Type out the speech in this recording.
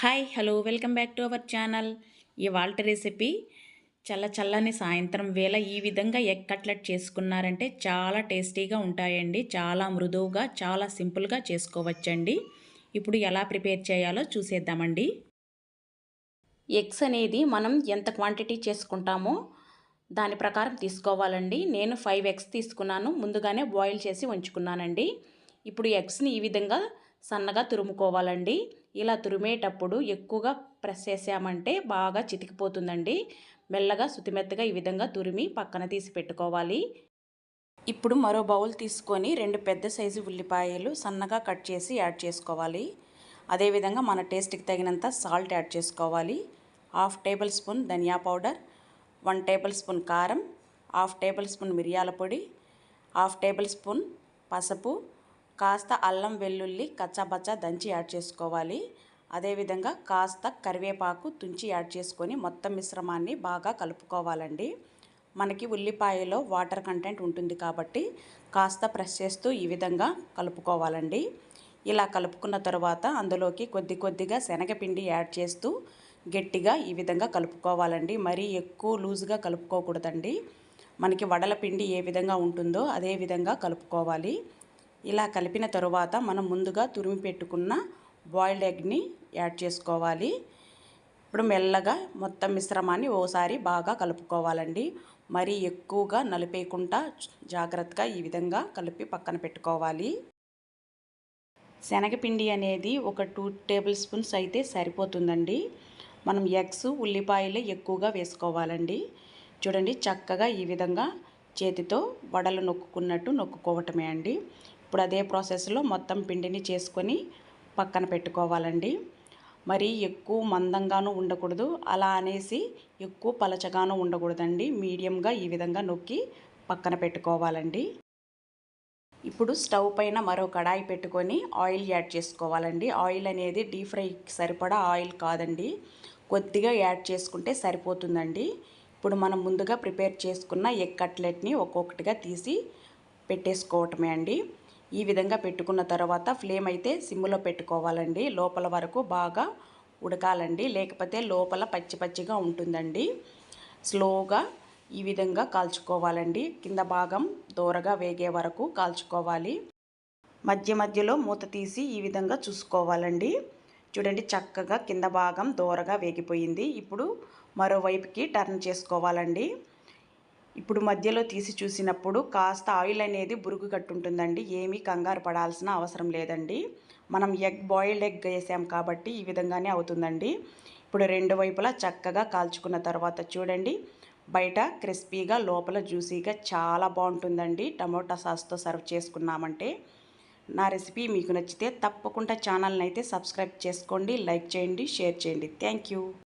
Hi hello welcome back to our channel. ఇవాళ recipe చల్ల చల్లని సాయంత్రం వేళ ఈ విధంగా ఎగ్ కట్లెట్ చేసుకున్నారంటే చాలా టేస్టీగా ఉంటాయండి. చాలా మృదువుగా చాలా సింపుల్గా చేసుకోవచ్చండి. ఇప్పుడు ఎలా ప్రిపేర్ చేయాలో చూసేద్దామండి. ఎగ్స్ అనేది మనం ఎంత క్వాంటిటీ చేసుకుంటామో దాని ప్రకారం తీసుకోవాలండి. నేను ఫైవ్ ఎగ్స్ తీసుకున్నాను. ముందుగానే బాయిల్ చేసి ఉంచుకున్నానండి. ఇప్పుడు ఎగ్స్ని ఈ విధంగా సన్నగా తురుముకోవాలండి. ఇలా తురిమేటప్పుడు ఎక్కువగా ప్రెస్ చేసామంటే బాగా చితికిపోతుందండి. మెల్లగా శుతిమెత్తగా ఈ విధంగా తురిమి పక్కన తీసి పెట్టుకోవాలి. ఇప్పుడు మరో బౌల్ తీసుకొని రెండు పెద్ద సైజు ఉల్లిపాయలు సన్నగా కట్ చేసి యాడ్ చేసుకోవాలి. అదేవిధంగా మన టేస్ట్కి తగినంత సాల్ట్ యాడ్ చేసుకోవాలి. హాఫ్ టేబుల్ స్పూన్ ధనియా పౌడర్ వన్ టేబుల్ స్పూన్ కారం హాఫ్ టేబుల్ స్పూన్ మిరియాల పొడి హాఫ్ టేబుల్ స్పూన్ పసుపు కాస్త అల్లం వెల్లుల్లి కచ్చాబచ్చా దంచి యాడ్ చేసుకోవాలి. అదేవిధంగా కాస్త కరివేపాకు తుంచి యాడ్ చేసుకొని మొత్తం మిశ్రమాన్ని బాగా కలుపుకోవాలండి. మనకి ఉల్లిపాయలో వాటర్ కంటెంట్ ఉంటుంది కాబట్టి కాస్త ప్రెస్ చేస్తూ ఈ విధంగా కలుపుకోవాలండి. ఇలా కలుపుకున్న తర్వాత అందులోకి కొద్ది కొద్దిగా శనగపిండి యాడ్ చేస్తూ గట్టిగా ఈ విధంగా కలుపుకోవాలండి. మరీ ఎక్కువ లూజ్గా కలుపుకోకూడదండి. మనకి వడల పిండి ఏ విధంగా ఉంటుందో అదే విధంగా కలుపుకోవాలి. ఇలా కలిపిన తరువాత మనం ముందుగా తురిమి పెట్టుకున్న బాయిల్డ్ ఎగ్ని యాడ్ చేసుకోవాలి. ఇప్పుడు మెల్లగా మొత్తం మిశ్రమాన్ని ఓసారి బాగా కలుపుకోవాలండి. మరీ ఎక్కువగా నలిపేయకుండా జాగ్రత్తగా ఈ విధంగా కలిపి పక్కన పెట్టుకోవాలి. శనగపిండి అనేది ఒక టూ టేబుల్ స్పూన్స్ అయితే సరిపోతుందండి. మనం ఎగ్స్ ఉల్లిపాయలు ఎక్కువగా వేసుకోవాలండి. చూడండి చక్కగా ఈ విధంగా చేతితో వడలు నొక్కుకున్నట్టు నొక్కుకోవటమే అండి. ఇప్పుడు అదే ప్రాసెస్లో మొత్తం పిండిని చేసుకొని పక్కన పెట్టుకోవాలండి. మరి ఎక్కువ మందంగాను ఉండకూడదు. అలా అనేసి ఎక్కువ పలచగాను ఉండకూడదండి. మీడియంగా ఈ విధంగా నొక్కి పక్కన పెట్టుకోవాలండి. ఇప్పుడు స్టవ్ పైన మరో కడాయి పెట్టుకొని ఆయిల్ యాడ్ చేసుకోవాలండి. ఆయిల్ అనేది డీప్ ఫ్రైకి సరిపడా ఆయిల్ కాదండి. కొద్దిగా యాడ్ చేసుకుంటే సరిపోతుందండి. ఇప్పుడు మనం ముందుగా ప్రిపేర్ చేసుకున్న ఎగ్ కట్లెట్ని ఒక్కొక్కటిగా తీసి పెట్టేసుకోవటమే అండి. ఈ విధంగా పెట్టుకున్న తర్వాత ఫ్లేమ్ అయితే సిమ్లో పెట్టుకోవాలండి. లోపల వరకు బాగా ఉడకాలండి. లేకపోతే లోపల పచ్చి పచ్చిగా ఉంటుందండి. స్లోగా ఈ విధంగా కాల్చుకోవాలండి. కింద భాగం దూరగా వేగే వరకు కాల్చుకోవాలి. మధ్య మధ్యలో మూత తీసి ఈ విధంగా చూసుకోవాలండి. చూడండి చక్కగా కింద భాగం దూరగా వేగిపోయింది. ఇప్పుడు మరోవైపుకి టర్న్ చేసుకోవాలండి. ఇప్పుడు మధ్యలో తీసి చూసినప్పుడు కాస్త ఆయిల్ అనేది బురుగు కట్టుంటుందండి ఏమీ కంగారు పడాల్సిన అవసరం లేదండి. మనం ఎగ్ బాయిల్డ్ ఎగ్ వేసాం కాబట్టి ఈ విధంగానే అవుతుందండి. ఇప్పుడు రెండు వైపులా చక్కగా కాల్చుకున్న తర్వాత చూడండి. బయట క్రిస్పీగా లోపల జ్యూసీగా చాలా బాగుంటుందండి. టమోటా సాస్తో సర్వ్ చేసుకున్నామంటే నా రెసిపీ మీకు నచ్చితే తప్పకుండా ఛానల్ని అయితే సబ్స్క్రైబ్ చేసుకోండి లైక్ చేయండి షేర్ చేయండి. Thank you.